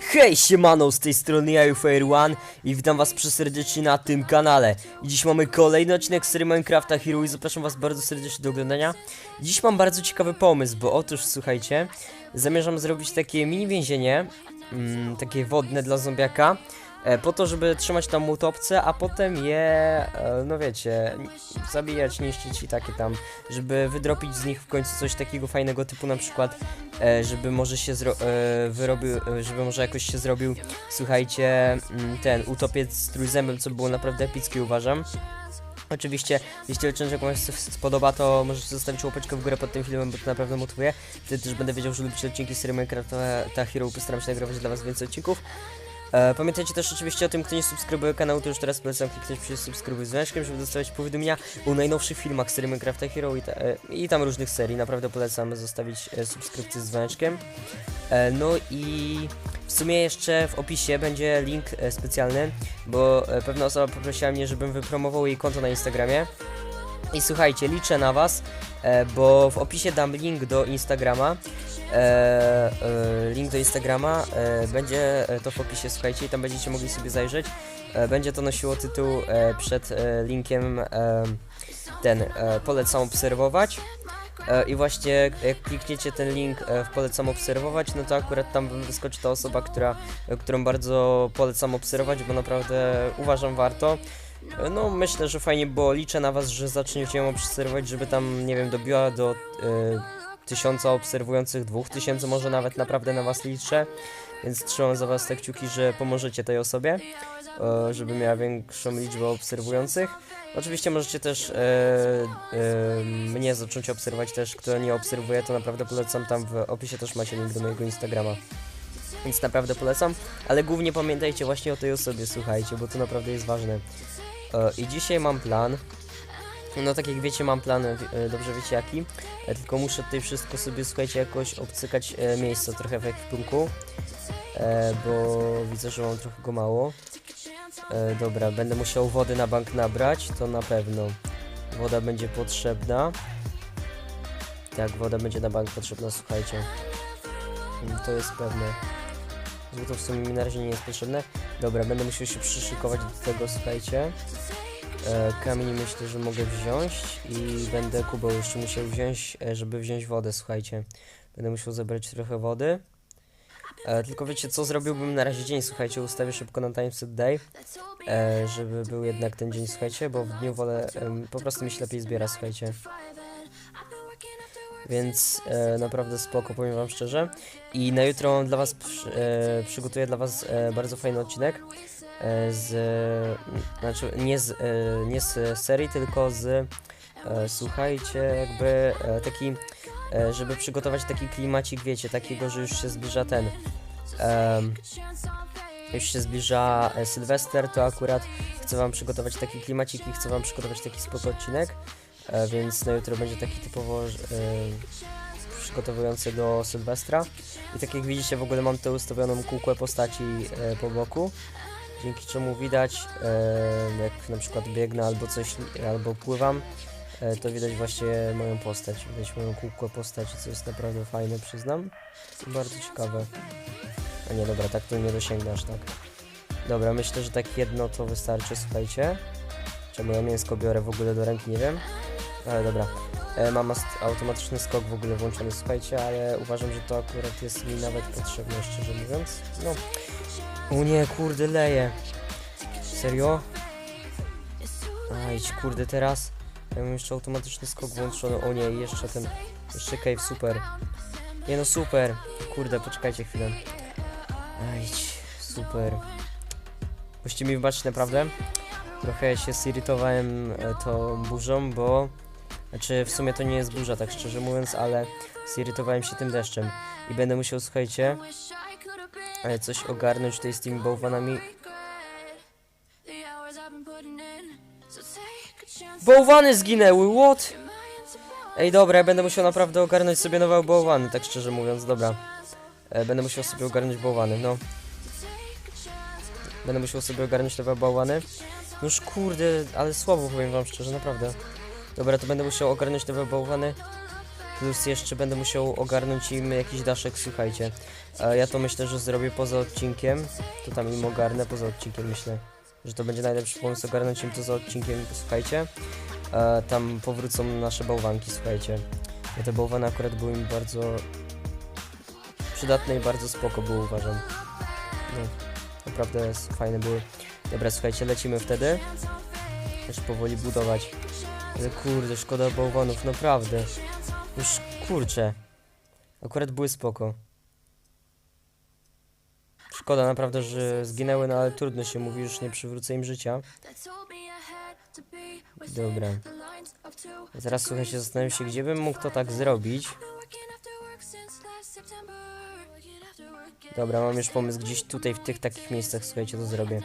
Hej, siemano, z tej strony ja, One i witam was serdecznie na tym kanale. I dziś mamy kolejny odcinek serii Minecrafta Hero i zapraszam was bardzo serdecznie do oglądania. Dziś mam bardzo ciekawy pomysł, bo otóż, słuchajcie, zamierzam zrobić takie mini więzienie, mm, takie wodne dla zombiaka, po to, żeby trzymać tam utopce, a potem je, e, no wiecie, zabijać, niszczyć i takie tam, żeby wydropić z nich w końcu coś takiego fajnego, typu na przykład e, żeby może się e, wyrobił, e, żeby może jakoś się zrobił, słuchajcie, mm, ten utopiec z trójzębem, co było naprawdę epickie uważam. Oczywiście, jeśli odcinek Wam się spodoba, to możecie zostawić łapeczkę w górę pod tym filmem, bo to naprawdę motywuje. Wtedy też będę wiedział, że lubicie odcinki serii Minecraft ta Hero, postaram się nagrywać dla Was więcej odcinków. E, pamiętajcie też oczywiście o tym, kto nie subskrybuje kanału, to już teraz polecam kliknąć przycisk subskrybuj z dzwoneczkiem, żeby dostawać powiadomienia o najnowszych filmach serii Minecraft Hero i, ta, e, i tam różnych serii. Naprawdę polecam zostawić e, subskrypcję z dzwoneczkiem. No i w sumie jeszcze w opisie będzie link specjalny, bo pewna osoba poprosiła mnie, żebym wypromował jej konto na Instagramie. I słuchajcie, liczę na Was, e, bo w opisie dam link do Instagrama. E, e, link do Instagrama będzie to w opisie, słuchajcie, i tam będziecie mogli sobie zajrzeć. Będzie to nosiło tytuł przed linkiem ten polecam obserwować. I właśnie jak klikniecie ten link w polecam obserwować, no to akurat tam wyskoczy ta osoba, która, którą bardzo polecam obserwować, bo naprawdę uważam warto. E, No myślę, że fajnie było, liczę na was, że zaczniecie ją obserwować, żeby tam, nie wiem, dobiła do e, tysiąca obserwujących, dwóch tysięcy może nawet naprawdę na was liczę. Więc trzymam za was te kciuki, że pomożecie tej osobie, e, żeby miała większą liczbę obserwujących. Oczywiście możecie też e, e, mnie zacząć obserwować też, kto nie obserwuje, to naprawdę polecam, tam w opisie też macie link do mojego Instagrama. Więc naprawdę polecam, ale głównie pamiętajcie właśnie o tej osobie, słuchajcie, bo to naprawdę jest ważne. E, I dzisiaj mam plan. No tak jak wiecie, mam plan, e, dobrze wiecie jaki. E, tylko muszę tutaj wszystko sobie, słuchajcie, jakoś obcykać e, miejsce trochę w ekwipunku. E, bo widzę, że mam trochę go mało. E, dobra, będę musiał wody na bank nabrać, to na pewno. Woda będzie potrzebna. Tak, woda będzie na bank potrzebna, słuchajcie. To jest pewne. Złoto w sumie mi na razie nie jest potrzebne. Dobra, będę musiał się przyszykować do tego, słuchajcie. E, kamień myślę, że mogę wziąć i będę kubeł jeszcze musiał wziąć, e, żeby wziąć wodę, słuchajcie. Będę musiał zebrać trochę wody. E, tylko wiecie co, zrobiłbym na razie dzień, słuchajcie, ustawię szybko na timeset day, e, żeby był jednak ten dzień, słuchajcie, bo w dniu wolę, em, po prostu mi się lepiej zbiera, słuchajcie. Więc e, naprawdę spoko, powiem wam szczerze. I na jutro mam dla was, przy, e, przygotuję dla was e, bardzo fajny odcinek e, z, m, znaczy nie z, e, nie z serii, tylko z, e, słuchajcie, jakby e, taki, e, żeby przygotować taki klimacik, wiecie, takiego, że już się zbliża ten, em, już się zbliża e, Sylwester, to akurat chcę wam przygotować taki klimacik i chcę wam przygotować taki spoko odcinek, e, więc na jutro będzie taki typowo e, przygotowujący do Sylwestra. I tak jak widzicie, w ogóle mam tę ustawioną kukłę postaci e, po boku, dzięki czemu widać, e, jak na przykład biegnę albo coś, albo pływam, e, to widać właśnie moją postać, widać moją kukłę postaci, co jest naprawdę fajne, przyznam. Bardzo ciekawe. A nie, dobra, tak to nie dosięgnasz, tak. Dobra, myślę, że tak jedno to wystarczy, słuchajcie. Czemu ja mięsko biorę w ogóle do ręki, nie wiem. Ale dobra. E, mam automatyczny skok w ogóle włączony, słuchajcie, ale uważam, że to akurat jest mi nawet potrzebne, szczerze mówiąc. No. O nie, kurde, leje. Serio? Ajdź, kurde, teraz. Ja mam jeszcze automatyczny skok włączony. O nie, jeszcze ten. Jeszcze cave, super. Nie no, super. Kurde, poczekajcie chwilę. Ajdź, super. Musicie mi wybaczyć naprawdę. Trochę się zirytowałem e, tą burzą, bo... Znaczy, w sumie to nie jest burza, tak szczerze mówiąc, ale zirytowałem się tym deszczem. I będę musiał, słuchajcie, e, coś ogarnąć tutaj z tymi bałwanami. Bałwany zginęły, what? Ej, dobra, ja będę musiał naprawdę ogarnąć sobie nowe bałwany, tak szczerze mówiąc, dobra. E, będę musiał sobie ogarnąć bałwany, no. Będę musiał sobie ogarnąć nowe bałwany. Noż kurde, ale słabo powiem wam szczerze, naprawdę. Dobra, to będę musiał ogarnąć nowe bałwany. Plus jeszcze będę musiał ogarnąć im jakiś daszek, słuchajcie. E, ja to myślę, że zrobię poza odcinkiem. To tam im ogarnę poza odcinkiem, myślę. Że to będzie najlepszy pomysł ogarnąć im to za odcinkiem, słuchajcie. E, tam powrócą nasze bałwanki, słuchajcie. Bo te bałwany akurat były mi bardzo przydatne i bardzo spoko było, uważam. No, naprawdę fajne były. Dobra, słuchajcie, lecimy wtedy. Już powoli budować. Ale kurde, szkoda bałwanów, naprawdę. Już kurczę. Akurat były spoko. Szkoda naprawdę, że zginęły, no ale trudno się mówi, już nie przywrócę im życia. Dobra. Zaraz słuchajcie, zastanawiam się, gdzie bym mógł to tak zrobić. Dobra, mam już pomysł gdzieś tutaj w tych takich miejscach, słuchajcie, to zrobię.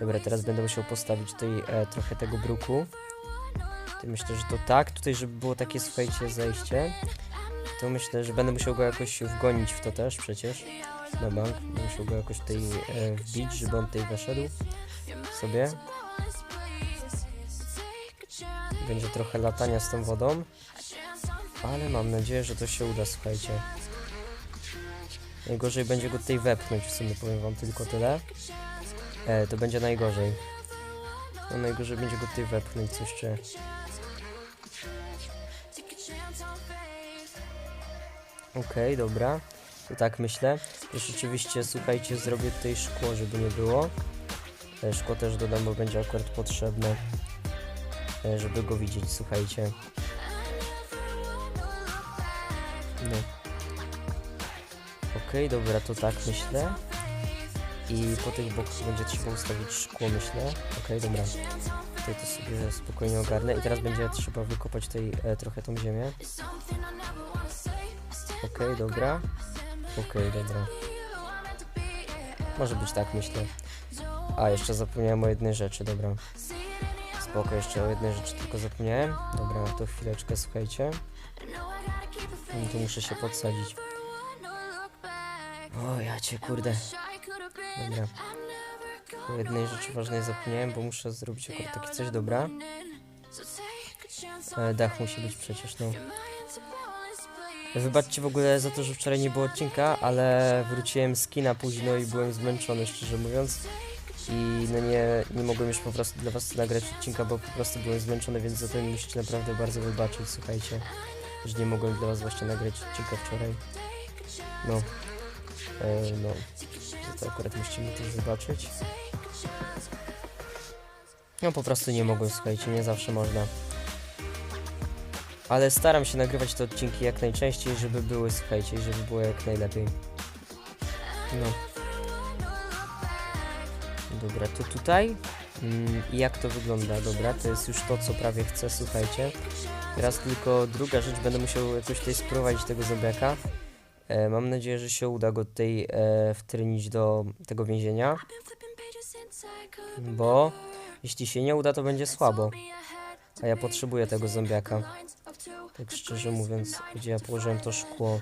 Dobra, teraz będę musiał postawić tutaj e, trochę tego bruku. To myślę, że to tak. Tutaj, żeby było takie, słuchajcie, zejście. To myślę, że będę musiał go jakoś wgonić w to też przecież. Na bank. Będę musiał go jakoś tutaj e, wbić, żeby on tutaj weszedł sobie. Będzie trochę latania z tą wodą. Ale mam nadzieję, że to się uda, słuchajcie. Najgorzej będzie go tutaj wepchnąć, w sumie powiem wam tylko tyle. E, to będzie najgorzej. No najgorzej będzie go tutaj wepchnąć, co jeszcze. Okej, dobra. To tak myślę. Już oczywiście, słuchajcie, zrobię tutaj szkło, żeby nie było. E, szkło też dodam, bo będzie akurat potrzebne, e, żeby go widzieć, słuchajcie. No. Okej, dobra, to tak myślę. I po tych bokach będzie trzeba ustawić szkło, myślę. Okej, dobra. Tutaj to sobie spokojnie ogarnę. I teraz będzie trzeba wykopać tutaj e, trochę tą ziemię. Okej, dobra. Okej, dobra. Może być tak, myślę. A, jeszcze zapomniałem o jednej rzeczy, dobra. Spoko, jeszcze o jednej rzeczy tylko zapomniałem. Dobra, to chwileczkę, słuchajcie. Tu muszę się podsadzić. O, ja cię, kurde. Dobra. O jednej rzeczy ważnej zapomniałem, bo muszę zrobić akurat takie coś, dobra. E, dach musi być przecież, no. Wybaczcie w ogóle za to, że wczoraj nie było odcinka, ale wróciłem z kina późno i byłem zmęczony, szczerze mówiąc. I no nie, nie mogłem już po prostu dla was nagrać odcinka, bo po prostu byłem zmęczony, więc za to mi musicie naprawdę bardzo wybaczyć, słuchajcie. Że nie mogłem dla was właśnie nagrać odcinka wczoraj. No. E, no. To akurat musicie mi też wybaczyć. No po prostu nie mogłem, słuchajcie, nie zawsze można. Ale staram się nagrywać te odcinki jak najczęściej, żeby były, słuchajcie, żeby było jak najlepiej. No. Dobra, to tutaj. Mm, jak to wygląda? Dobra, to jest już to, co prawie chcę, słuchajcie. Teraz tylko druga rzecz, będę musiał jakoś tutaj sprowadzić tego zombiaka. E, mam nadzieję, że się uda go tutaj e, wtrynić do tego więzienia. Bo jeśli się nie uda, to będzie słabo. A ja potrzebuję tego zombiaka. Tak szczerze mówiąc, gdzie ja położyłem to szkło.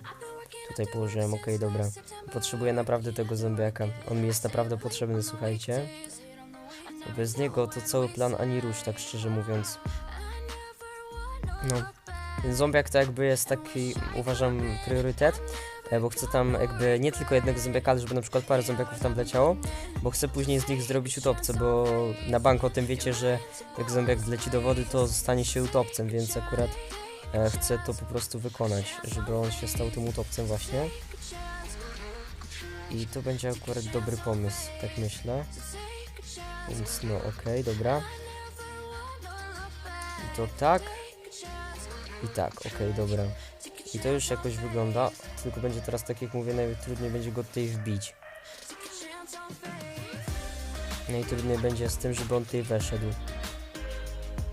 Tutaj położyłem, okej, dobra. Potrzebuję naprawdę tego zombiaka. On mi jest naprawdę potrzebny, słuchajcie. Bez niego to cały plan ani rusz, tak szczerze mówiąc. No. Ten zombiak to jakby jest taki, uważam, priorytet. E, Bo chcę tam jakby nie tylko jednego zombiaka, ale żeby na przykład parę zombiaków tam wleciało. Bo chcę później z nich zrobić utopce, bo na bank o tym wiecie, że jak zombiak wleci do wody, to zostanie się utopcem, więc akurat e, chcę to po prostu wykonać, żeby on się stał tym utopcem właśnie. I to będzie akurat dobry pomysł, tak myślę. Więc no okej, dobra. I to tak. I tak, okej, dobra. I to już jakoś wygląda, tylko będzie teraz tak jak mówię, najtrudniej będzie go tutaj wbić. Najtrudniej będzie z tym, żeby on tutaj weszedł.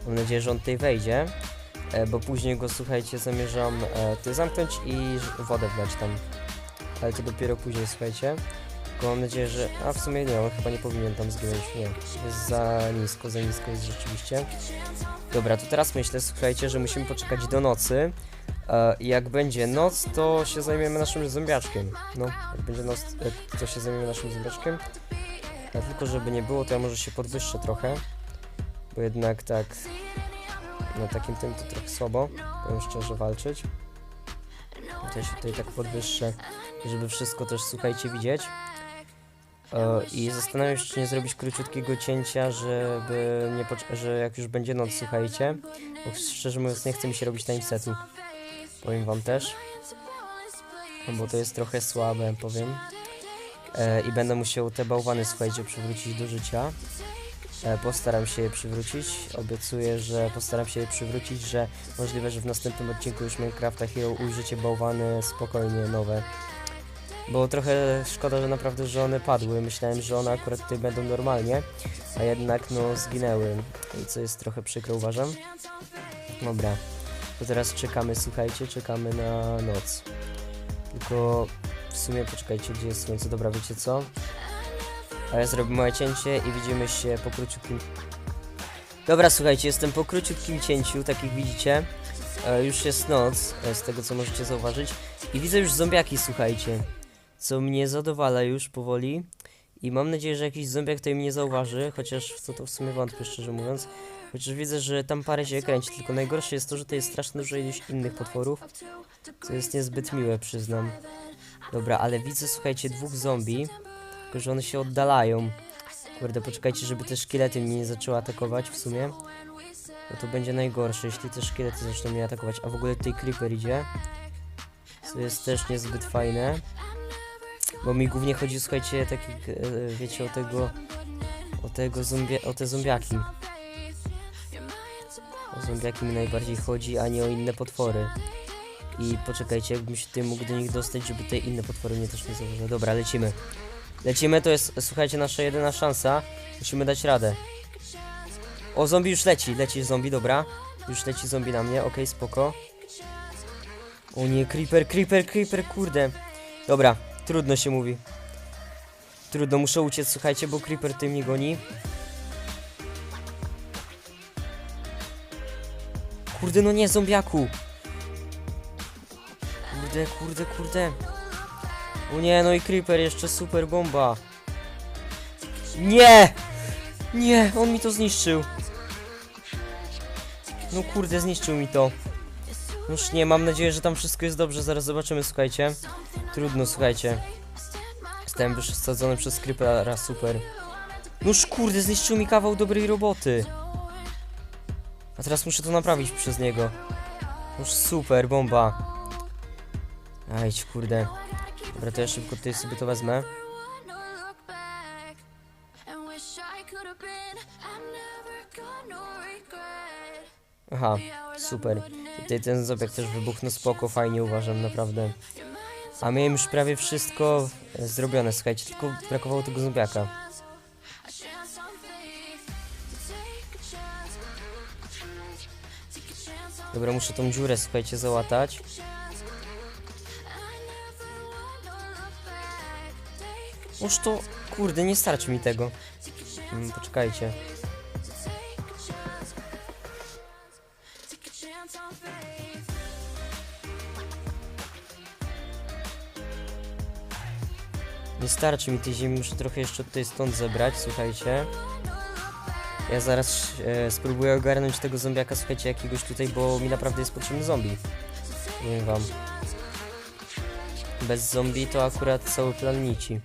Mam nadzieję, że on tutaj wejdzie, e, bo później go, słuchajcie, zamierzam e, tutaj zamknąć i wodę wlać tam. Ale to dopiero później, słuchajcie. Tylko mam nadzieję, że... A w sumie nie, on chyba nie powinien tam zginąć, nie. Jest za nisko, za nisko jest rzeczywiście. Dobra, to teraz myślę, słuchajcie, że musimy poczekać do nocy. I jak będzie noc, to się zajmiemy naszym zombiaczkiem. No, jak będzie noc, e, to się zajmiemy naszym zombiaczkiem. A tylko żeby nie było, to ja może się podwyższę trochę. Bo jednak tak... Na takim tym to trochę słabo, powiem szczerze, walczyć. to się tutaj tak podwyższę, żeby wszystko też, słuchajcie, widzieć. E, I zastanawiam się, czy nie zrobić króciutkiego cięcia, żeby nie że jak już będzie noc, słuchajcie. Bo szczerze mówiąc, nie chce mi się robić timesetu. Powiem wam też. Bo to jest trochę słabe, powiem. E, I będę musiał te bałwany, słuchajcie, przywrócić do życia. E, postaram się je przywrócić. Obiecuję, że postaram się je przywrócić, że możliwe, że w następnym odcinku już Minecrafta Hero ujrzycie bałwany spokojnie nowe. Bo trochę szkoda, że naprawdę, że one padły. Myślałem, że one akurat tutaj będą normalnie, a jednak no zginęły. I co jest trochę przykro, uważam. Dobra, to teraz czekamy, słuchajcie, czekamy na noc. Tylko w sumie poczekajcie, gdzie jest słońce. Dobra, wiecie co? A ja zrobię małe cięcie i widzimy się po króciutkim... Dobra, słuchajcie, jestem po króciutkim cięciu, tak jak widzicie. E, już jest noc, e, z tego co możecie zauważyć. I widzę już zombiaki, słuchajcie. Co mnie zadowala już powoli. I mam nadzieję, że jakiś zombiak tutaj mnie zauważy, chociaż w co to w sumie wątpię, szczerze mówiąc. Chociaż widzę, że tam parę się kręci, tylko najgorsze jest to, że to jest strasznie dużo ilość innych potworów. Co jest niezbyt miłe, przyznam. Dobra, ale widzę, słuchajcie, dwóch zombie. Tylko, że one się oddalają. Kurde, poczekajcie, żeby te szkielety mnie nie zaczęły atakować w sumie. Bo to będzie najgorsze, jeśli te szkielety zaczną mnie atakować. A w ogóle tutaj creeper idzie. Co jest też niezbyt fajne. Bo mi głównie chodzi, słuchajcie, tak jak e, wiecie, o tego... O tego zombie... o te zombiaki. O zombiaki mi najbardziej chodzi, a nie o inne potwory. I poczekajcie, jakbym się tutaj mógł do nich dostać, żeby te inne potwory mnie też nie zauważyły. Dobra, lecimy. Lecimy, to jest, słuchajcie, nasza jedyna szansa. Musimy dać radę. O, zombie już leci, leci zombie, dobra. Już leci zombie na mnie, okej, spoko. O nie, creeper, creeper, creeper, kurde. Dobra, trudno się mówi. Trudno, muszę uciec, słuchajcie, bo creeper tutaj mnie goni. Kurde, no nie, zombiaku. Kurde, kurde, kurde. O nie, no i creeper, jeszcze super bomba. Nie! Nie, on mi to zniszczył. No kurde, zniszczył mi to. Już nie, mam nadzieję, że tam wszystko jest dobrze, zaraz zobaczymy, słuchajcie. Trudno, słuchajcie. Zostałem wysadzony przez creepera, super. Noż kurde, zniszczył mi kawał dobrej roboty. A teraz muszę to naprawić przez niego. Już super, bomba. Ajdź, kurde. Dobra, to ja szybko tutaj sobie to wezmę. Aha, super. Tutaj ten zobek też wybuchnął spoko, fajnie uważam, naprawdę. A miałem już prawie wszystko zrobione, słuchajcie, tylko brakowało tego zombiaka. Dobra, muszę tą dziurę, słuchajcie, załatać. Oż to, kurde, nie starczy mi tego. Mm, poczekajcie. Nie starczy mi tej ziemi, muszę trochę jeszcze tutaj stąd zebrać, słuchajcie. Ja zaraz e, spróbuję ogarnąć tego zombiaka, słuchajcie, jakiegoś tutaj, bo mi naprawdę jest potrzebny zombie. Powiem wam. Bez zombie to akurat cały plan nici.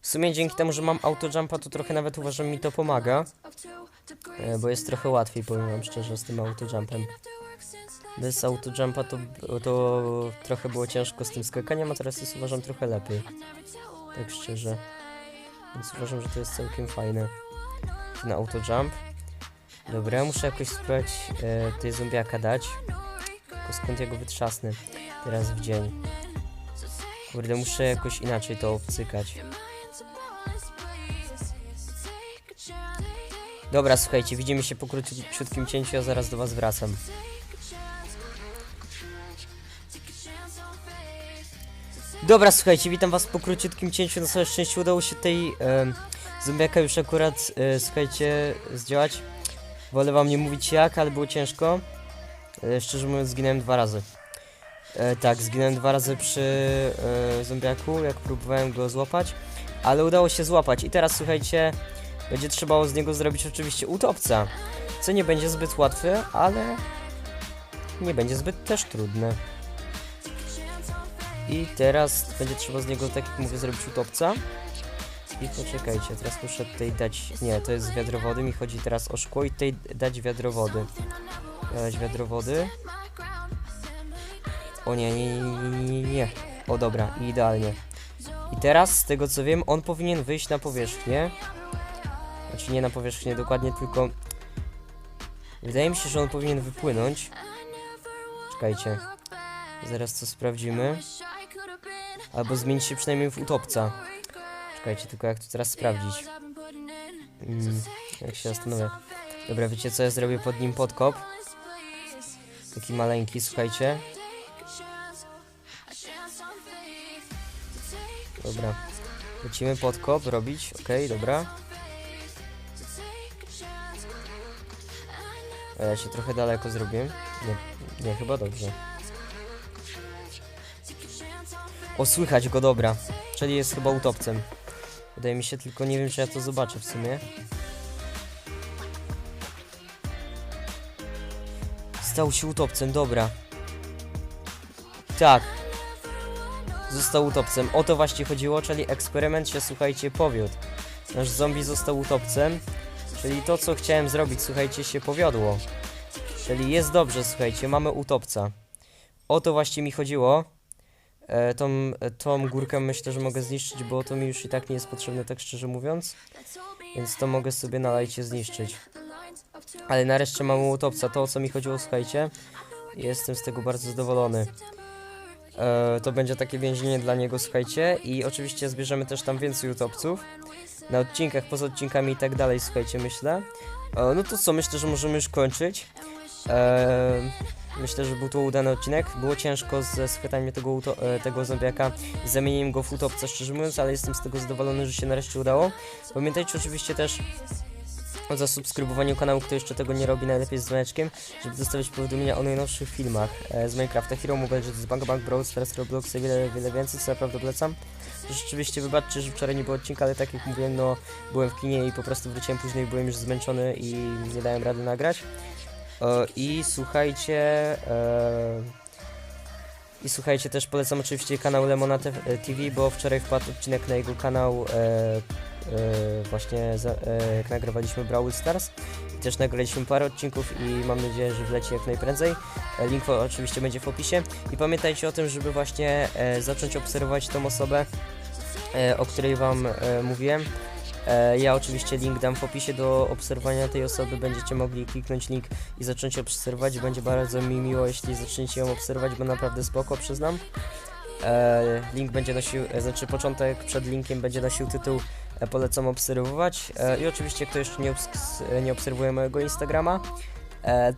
W sumie dzięki temu, że mam autojumpa, to trochę nawet uważam mi to pomaga. E, bo jest trochę łatwiej, powiem wam szczerze, z tym autojumpem. Bez autojumpa to, to trochę było ciężko z tym skakaniem, a teraz jest uważam trochę lepiej. Tak szczerze. Więc uważam, że to jest całkiem fajne. Ten autojump. Dobra, muszę jakoś spróbować e, tej zombiaka dać. Tylko skąd ja go wytrzasnę teraz w dzień. Kurde, muszę jakoś inaczej to obcykać. Dobra, słuchajcie, widzimy się po króciutkim cięciu, a zaraz do was wracam. Dobra, słuchajcie, witam was po króciutkim cięciu. Na całe szczęście udało się tej e, zombiaka już akurat, e, słuchajcie, zdziałać. Wolę wam nie mówić jak, ale było ciężko. E, szczerze mówiąc, zginąłem dwa razy. E, tak, zginąłem dwa razy przy e, zombiaku, jak próbowałem go złapać. Ale udało się złapać. I teraz, słuchajcie, będzie trzeba z niego zrobić oczywiście utopca, co nie będzie zbyt łatwe, ale nie będzie zbyt też trudne. I teraz będzie trzeba z niego, tak jak mówię, zrobić utopca. I poczekajcie, teraz muszę tutaj dać, nie, to jest wiadro wody, mi chodzi teraz o szkło i tutaj dać wiadro wody. Dać wiadro wody. O nie, nie, nie, nie, nie. O dobra, idealnie. I teraz, z tego co wiem, on powinien wyjść na powierzchnię. Znaczy nie na powierzchnię dokładnie, tylko... Wydaje mi się, że on powinien wypłynąć. Czekajcie. Zaraz to sprawdzimy. Albo zmienić się przynajmniej w utopca. Czekajcie, tylko jak to teraz sprawdzić. Mm, jak się zastanowię. Dobra, wiecie co, ja zrobię pod nim podkop. Taki maleńki, słuchajcie. Dobra. Lecimy podkop robić, okej, dobra. A ja się trochę daleko zrobię. Nie, nie, chyba dobrze. O, słychać go, dobra. Czyli jest chyba utopcem. Wydaje mi się, tylko nie wiem, czy ja to zobaczę w sumie. Stał się utopcem, dobra. Tak. Został utopcem. O to właśnie chodziło, czyli eksperyment się, słuchajcie, powiódł. Nasz zombie został utopcem. Czyli to, co chciałem zrobić, słuchajcie, się powiodło. Czyli jest dobrze, słuchajcie, mamy utopca. O to właśnie mi chodziło. E, tą, e, tą górkę myślę, że mogę zniszczyć, bo to mi już i tak nie jest potrzebne, tak szczerze mówiąc. Więc to mogę sobie na lajcie zniszczyć. Ale nareszcie mamy utopca. To, o co mi chodziło, słuchajcie. Jestem z tego bardzo zadowolony. E, to będzie takie więzienie dla niego, słuchajcie. I oczywiście zbierzemy też tam więcej utopców. Na odcinkach, poza odcinkami i tak dalej, słuchajcie, myślę. E, no to co, myślę, że możemy już kończyć. E, myślę, że był to udany odcinek. Było ciężko ze schwytaniem tego, e, tego zombiaka i zamienieniem go w utopca, szczerze mówiąc, ale jestem z tego zadowolony, że się nareszcie udało. Pamiętajcie oczywiście też o zasubskrybowaniu kanału, kto jeszcze tego nie robi, najlepiej z dzwoneczkiem, żeby dostawać powiadomienia o najnowszych filmach e, z Minecrafta Hero Mobile, jest Bang Bang Brawl Stars, Roblox i wiele, wiele więcej, co naprawdę polecam. Rzeczywiście wybaczcie, że wczoraj nie było odcinka, ale tak jak mówiłem, no byłem w kinie i po prostu wróciłem później, byłem już zmęczony i nie dałem rady nagrać. E, I słuchajcie... E, I słuchajcie, też polecam oczywiście kanał Lemona TV, bo wczoraj wpadł odcinek na jego kanał e, e, właśnie e, jak nagrywaliśmy Brawl Stars. I też nagraliśmy parę odcinków i mam nadzieję, że wleci jak najprędzej. E, link oczywiście będzie w opisie. I pamiętajcie o tym, żeby właśnie e, zacząć obserwować tą osobę, e, o której wam e, mówiłem. E, ja oczywiście link dam w opisie do obserwowania tej osoby, będziecie mogli kliknąć link i zacząć obserwować. Będzie bardzo mi miło, jeśli zaczniecie ją obserwować, bo naprawdę spoko, przyznam. E, link będzie nosił, e, znaczy początek przed linkiem będzie nosił tytuł Polecam obserwować. I oczywiście, kto jeszcze nie, obs- nie obserwuje mojego Instagrama,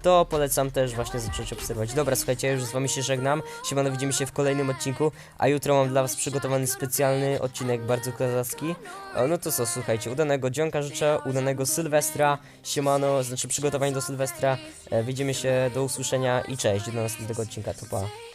to polecam też właśnie zacząć obserwować. Dobra, słuchajcie, ja już z wami się żegnam. Siemano, widzimy się w kolejnym odcinku, a jutro mam dla was przygotowany specjalny odcinek, bardzo kozacki. E, no to co, słuchajcie, udanego dzionka życzę, udanego Sylwestra, siemano, znaczy przygotowań do Sylwestra. E, widzimy się, do usłyszenia i cześć, do następnego odcinka, to pa.